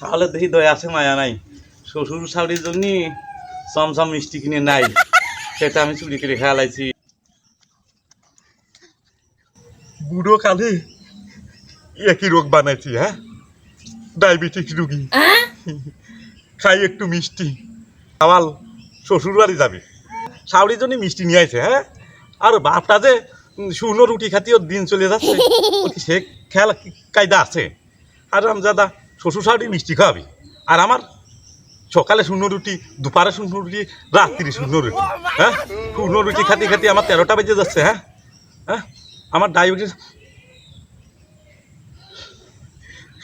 তাহলে দেখি দয়া আছে মায়া নাই। শ্বশুর শাড়ির জন্য চমচম মিষ্টি কিনে নাই। সেটা আমি চুরি করে খেয়ালাইছি বুড়ো কালে একই রোগ বানাইছি হ্যাঁ? ডায়াবেটিস রুগী। খাই একটু মিষ্টি। আমার শ্বশুর বাড়ি যাবে। শাওড়ির জন্য মিষ্টি নিয়ে আইছে হ্যাঁ? আর বাপটা যে শুকনো রুটি খাতি ওর দিন চলে যাচ্ছে। সে খেয়াল কায়দা আছে? আর রামজাদা শ্বশুর শাড়ি মিষ্টি খাওয়াবি আর আমার সকালে শূন্য রুটি, দুপারে শূন্য রুটি, রাত্রি শূন্য রুটি। হ্যাঁ? শূন্য রুটি খাতি খাতে আমার তেরোটা বেজে যাচ্ছে হ্যাঁ? হ্যাঁ? আমার ডায়াবেটিস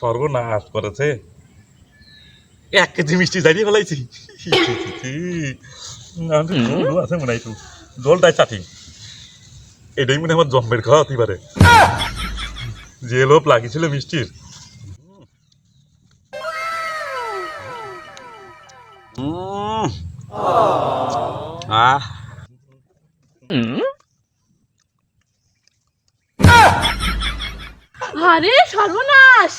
সর্বনাশ করেছে। এক কেজি মিষ্টি দাঁড়িয়ে ফেলাইছি। আছে মনে হয় জলটাই চাটি। এটাই মনে আমার জম্মের খাওয়া হতে পারে। যে লোভ লাগিয়েছিল মিষ্টির আহ আরে সর্বনাশ!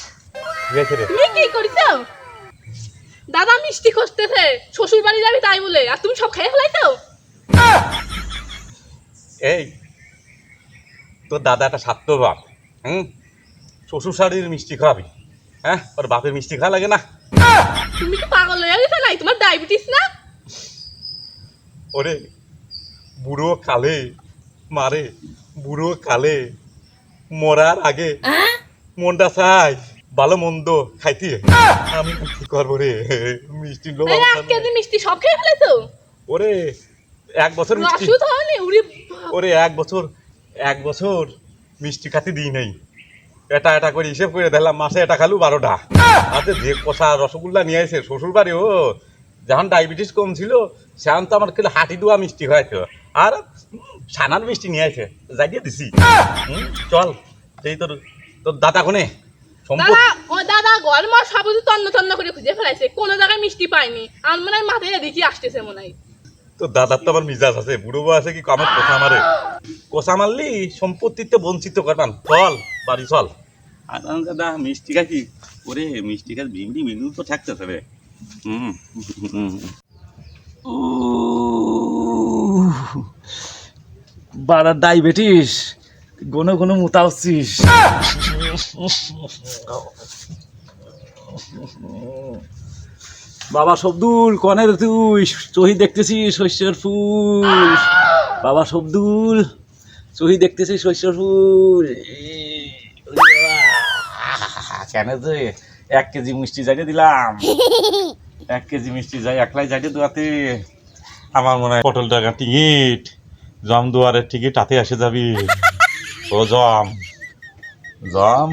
তুমি কি করিছো? দাদা মিষ্টি শ্বশুর বাড়ি যাবি তাই বলে আর তুমি সব খেয়ে ফেলাইছো? এই তোর দাদা একটা স্বার্থবান হুম? শ্বশুর শাড়ির মিষ্টি খাওয়াবি হ্যাঁ? ওর বাপের মিষ্টি খাওয়া লাগে না। তুমি কি পাগল হয়ে গেছো নাই তোমার ডায়াবেটিস না? ওরে বুড়ো কালে মারে বুড়ো কালে মরার আগে মনটা চাই ভালো মন্দ খাইতে আমি কি করব রে? মিষ্টি লোক কেজি মিষ্টি সব খেয়ে ফেলেছো? ওরে এক বছর মিষ্টি তাহলে উড়ি ওরে এক বছর এক বছর মিষ্টি খাতি দিই নাই। এটা এটা করে হিসেব করে দিলাম মাসে এটা খালু বারোটা। আচ্ছা যে কষা রসগোল্লা নিয়ে আসে শ্বশুর বাড়ি ও। যখন ডায়াবেটিস কম ছিল সেখান তো আমার খেলে হাঁটি দোয়া মিষ্টি হয়েছে আর সানার মিষ্টি নিয়ে আসে যাই দিয়ে দিছি চল সেই তোর তোর দাদা কোনে? দাদা ও দাদা ঘর মা সব তন্ন তন্ন করে খুঁজে ফেলাইছে। কোনো জায়গায় মিষ্টি পাইনি। আমার মনে হয় মাথায় দেখি আসতেছে মনে হয়। তোর দাদার তো আমার মিজাজ আছে বুড়ো বউ আছে কি কমের কোষা মারে? কোষা মারলি সম্পত্তিতে বঞ্চিত করবান চল বাড়ি চল। আর দাদা মিষ্টি খাকি ওরে মিষ্টি খাস ভিমড়ি মিনু তো থাকতেছে রে। হুম হুম। উহ, বাড়ার ডায়াবেটিস গনো গনো মুতা হচ্ছিস বাবা সবদুল কনের তুই চহি দেখতেছিস শস্যের ফুল বাবা সবদুল চহি দেখতেছিস শস্যের ফুল কেন যে এক কেজি মিষ্টি যাইতে দিলাম। এক কেজি মিষ্টি যাই, একলাই যাইতে দেওয়াতে আমার মনে হয় পটল টাকা টিকিট, জম দুয়ারের টিকিট হাতে আসে যাবি। ও জম জম।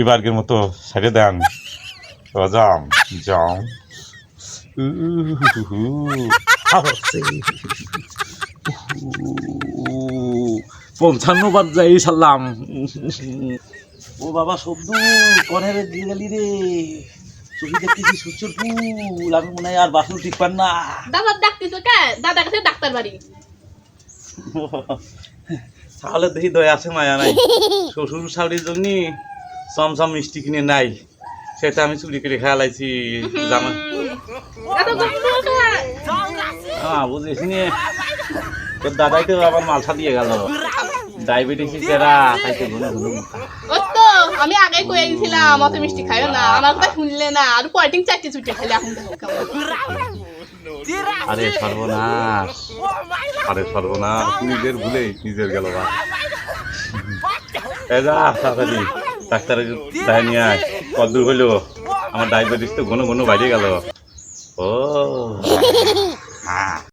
এবারকের মতো সাইডে দেন। ও জম জম। পঞ্চান্ন বার যাই সারলাম ও বাবা সবদু কনের দিয়ে গেলি রে। ছবি দেখতেছি সূর্যের ফুল। আমি মনে হয় আর বাসন ঠিক পান না। দাদার ডাকতেছো কে? দাদা কাছে ডাক্তার বাড়ি। তাহলে দেখি দয়া আছে মায়া নাই। শ্বশুর শাড়ির জন্য চমচম মিষ্টি কিনে নাই। সেটা আমি চুরি করে খেয়ালাইছি জামা। হ্যাঁ বুঝিস নি। তোর দাদাই তো আবার মালসা দিয়ে গেল। ডায়াবেটিস যারা খাইতে ওই তো আমি আগে কয়ে দিয়েছিলাম অত মিষ্টি খাইও না। আমার কথা শুনলে না, আর পয়টিং চারটে চুটে খেলে এখন। আরে সর্বনাশ। আরে সর্বনাশ নিজের ভুলে নিজের গেল বা যা, তাড়াতাড়ি। ডাক্তারের দেখাই নিয়ে আয়। হইল। আমার ডায়াবেটিস তো ঘন ঘন বাইরে গেল। ও। হ্যাঁ।